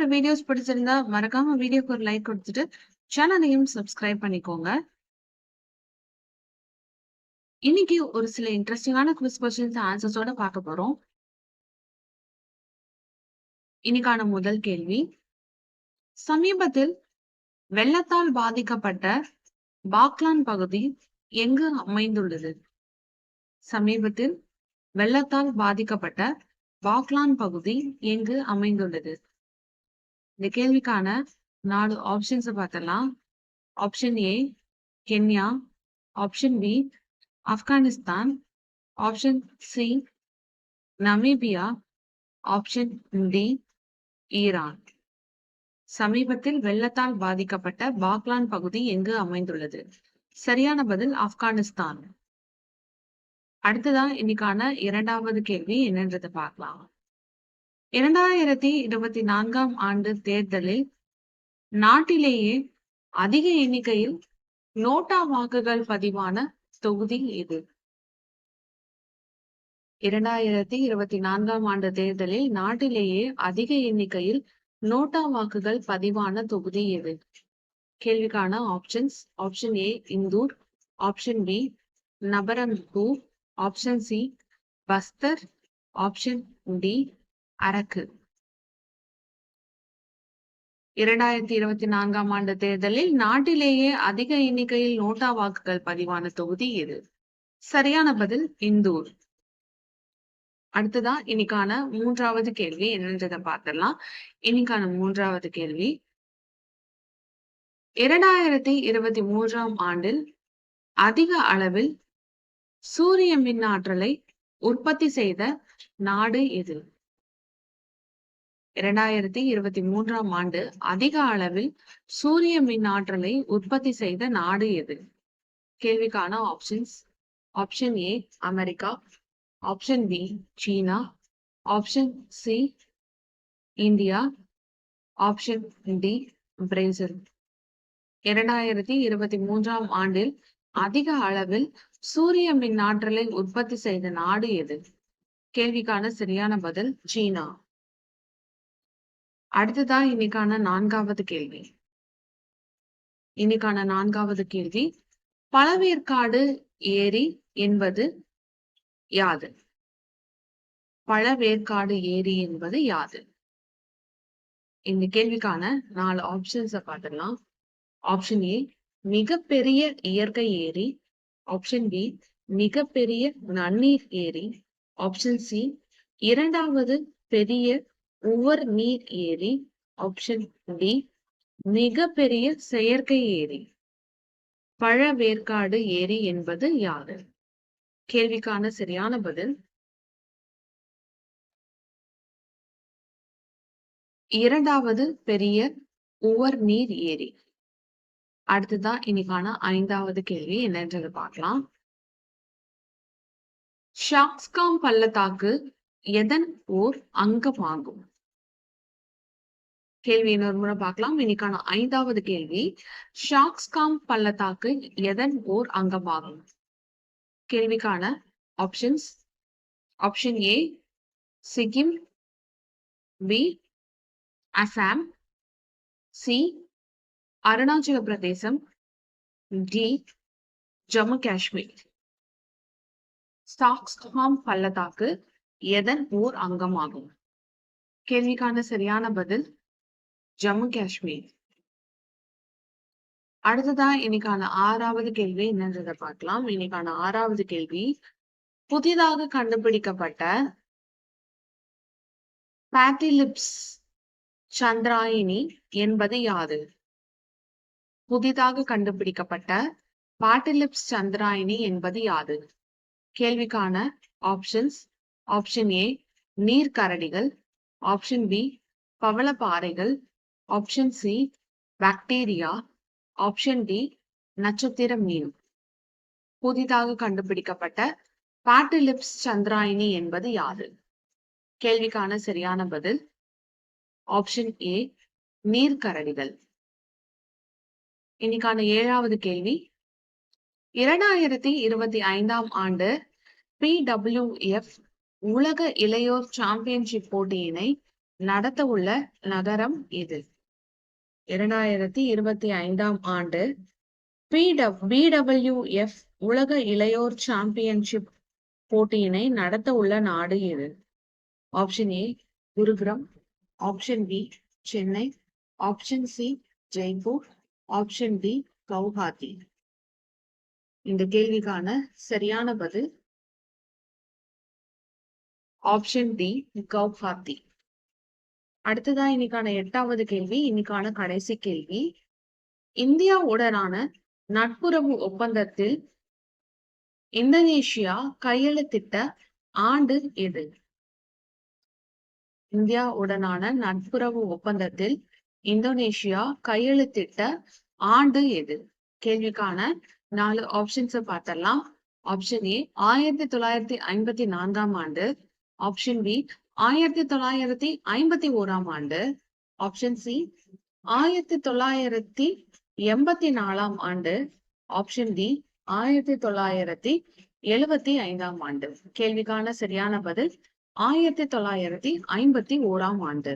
ஒரு வீடியோஸ் பிடிச்சிருந்தா மறக்காம வீடியோக்கு ஒரு லைக் கொடுத்துட்டு சேனலையும் சப்ஸ்கிரைப் பண்ணிக்கோங்க. இன்னைக்கு ஒரு சில இன்ட்ரெஸ்டிங்கான குவிஸ் கொஸ்டின்ஸ் ஆன்சர்ஸோட பார்க்க போறோம். இன்னைக்கான முதல் கேள்வி. சமீபத்தில் வெள்ளத்தால் பாதிக்கப்பட்ட பாக்லான் பகுதி எங்கு அமைந்துள்ளது? சமீபத்தில் வெள்ளத்தால் பாதிக்கப்பட்ட பாக்லான் பகுதி எங்கு அமைந்துள்ளது? இந்த கேள்விக்கான நாலு ஆப்ஷன்ஸ் பார்த்தலாம் option A Kenya option B Afghanistan option C Namibia option D Iran சமீபத்தில் வெள்ளத்தால் பாதிக்கப்பட்ட பாக்லான் பகுதி எங்கு அமைந்துள்ளது? சரியான பதில் ஆப்கானிஸ்தான். அடுத்ததா இன்னைக்கான இரண்டாவது கேள்வி என்னன்றதை பார்க்கலாம் இரண்டாயிரத்தி இருபத்தி நான்காம் ஆண்டு தேர்தலில் நாட்டிலேயே அதிக எண்ணிக்கையில் நோட்டா வாக்குகள் பதிவான தொகுதி எது இரண்டாயிரத்தி இருபத்தி நான்காம் ஆண்டு தேர்தலில் நாட்டிலேயே அதிக எண்ணிக்கையில் நோட்டா வாக்குகள் பதிவான தொகுதி எது? கேள்விக்கான options option A Indore option B Nabarangpur option C Bastar option D Araku. இரண்டாயிரத்தி இருபத்தி நான்காம் ஆண்டு தேர்தலில் நாட்டிலேயே அதிக எண்ணிக்கையில் நோட்டா வாக்குகள் பதிவான தொகுதி எது சரியான பதில் இந்தூர். அடுத்ததா இன்னைக்கான மூன்றாவது கேள்வி. என்னன்றதை பார்த்தலாம் இன்னைக்கான மூன்றாவது கேள்வி. இரண்டாயிரத்தி இருபத்தி மூன்றாம் ஆண்டில் அதிக அளவில் சூரிய மின் ஆற்றலை உற்பத்தி செய்த நாடு எது? இரண்டாயிரத்தி இருபத்தி மூன்றாம் ஆண்டு அதிக அளவில் சூரிய மின் ஆற்றலை உற்பத்தி செய்த நாடு எது? கேள்விக்கான options option A America option B China option C India option D Brazil. இரண்டாயிரத்தி இருபத்தி மூன்றாம் ஆண்டில் அதிக அளவில் சூரிய மின் ஆற்றலை உற்பத்தி செய்த நாடு எது? கேள்விக்கான சரியான பதில் சீனா. அடுத்ததா இன்னைக்கான நான்காவது கேள்வி. இன்னைக்கான நான்காவது கேள்வி பழவேற்காடு ஏரி என்பது யாது? பழவேற்காடு ஏரி என்பது யாது? இந்த கேள்விக்கான நாலு ஆப்ஷன்ஸ பார்த்துடலாம். ஆப்ஷன் ஏ மிகப்பெரிய இயற்கை ஏரி. ஆப்ஷன் பி மிகப்பெரிய நன்னீர் ஏரி. ஆப்ஷன் சி இரண்டாவது பெரிய உவர் நீர் ஏரி ஆப்ஷன் டி மிகப்பெரிய செயற்கை ஏரி. பழவேற்காடு ஏரி என்பது யாது கேள்விக்கான சரியான பதில் இரண்டாவது பெரிய உவர் நீர் ஏரி. அடுத்ததான் இன்னைக்கான ஐந்தாவது கேள்வி என்னன்றது பார்க்கலாம். ஷாக்ஸ்காம் பள்ளத்தாக்கு எதன் ஓர் அங்கமாகும் கேள்வி இன்னொரு முறை பார்க்கலாம். இன்னைக்கான ஐந்தாவது கேள்வி. ஷாக்ஸ்காம் பள்ளத்தாக்கு எதன் ஓர் அங்கமாகும்? கேள்விக்கான options option A Sikkim B Assam C Arunachal Pradesh D Jammu Kashmir ஸ்டாக்ஸ்காம் பள்ளத்தாக்கு எதன் ஓர் அங்கமாகும்? கேள்விக்கான சரியான பதில் ஜம்மு காஷ்மீர். அடுத்ததா இன்னைக்கான ஆறாவது கேள்வி என்னன்றதை பார்க்கலாம். இன்னைக்கான ஆறாவது கேள்வி புதிதாக கண்டுபிடிக்கப்பட்ட பேட்டிலிப்ஸ் சந்திராயினி என்பது யாது புதிதாக கண்டுபிடிக்கப்பட்ட பாட்டிலிப்ஸ் சந்திராயினி என்பது யாது கேள்விக்கான ஆப்ஷன்ஸ் ஆப்ஷன் ஏ நீர்க்கரடிகள் option B பவளப்பாறைகள் option C bacteria option D நட்சத்திர மீன். புதிதாக கண்டுபிடிக்கப்பட்ட பாட்டிலிப்ஸ் சந்திராயினி என்பது யாரு? கேள்விக்கான சரியான பதில் ஆப்ஷன் ஏ நீர்க்கரடிகள். இன்னைக்கான ஏழாவது கேள்வி. இரண்டாயிரத்தி இருபத்தி ஐந்தாம் ஆண்டு பிடபிள்யூஎஃப் உலக இளையோர் சாம்பியன்ஷிப் போட்டியினை நடத்த உள்ள நகரம் எது? இரண்டாயிரத்தி இருபத்தி ஐந்தாம் ஆண்டு பிடபிள்யூஎஃப் உலக இளையோர் சாம்பியன்ஷிப் போட்டியினை நடத்த உள்ள நாடு எது option A Gurugram. Option B Chennai. Option C Jaipur. Option D Guwahati. இந்த கேள்விக்கான சரியான பதில் ஆப்ஷன் டி கவுஹாத்தி. அடுத்ததா இன்னைக்கான எட்டாவது கேள்வி இன்னைக்கான கடைசி கேள்வி. இந்தியாவுடனான நட்புறவு ஒப்பந்தத்தில் இந்தோனேஷியா கையெழுத்திட்ட ஆண்டு எது? இந்தியா உடனான நட்புறவு ஒப்பந்தத்தில் இந்தோனேஷியா கையெழுத்திட்ட ஆண்டு எது? கேள்விக்கான நாலு ஆப்ஷன்ஸை பார்த்தலாம் ஆப்ஷன் ஏ ஆயிரத்தி தொள்ளாயிரத்தி ஐம்பத்தி நான்காம் ஆண்டு. ஆப்ஷன் பி ஆயிரத்தி தொள்ளாயிரத்தி ஐம்பத்தி ஓராம் ஆண்டு ஆப்ஷன் சி ஆயிரத்தி தொள்ளாயிரத்தி எண்பத்தி நாலாம் ஆண்டு ஆப்ஷன் டி ஆயிரத்தி தொள்ளாயிரத்தி எழுபத்தி ஐந்தாம் ஆண்டு. கேள்விக்கான சரியான பதில் ஆயிரத்தி தொள்ளாயிரத்தி ஐம்பத்தி ஓராம் ஆண்டு.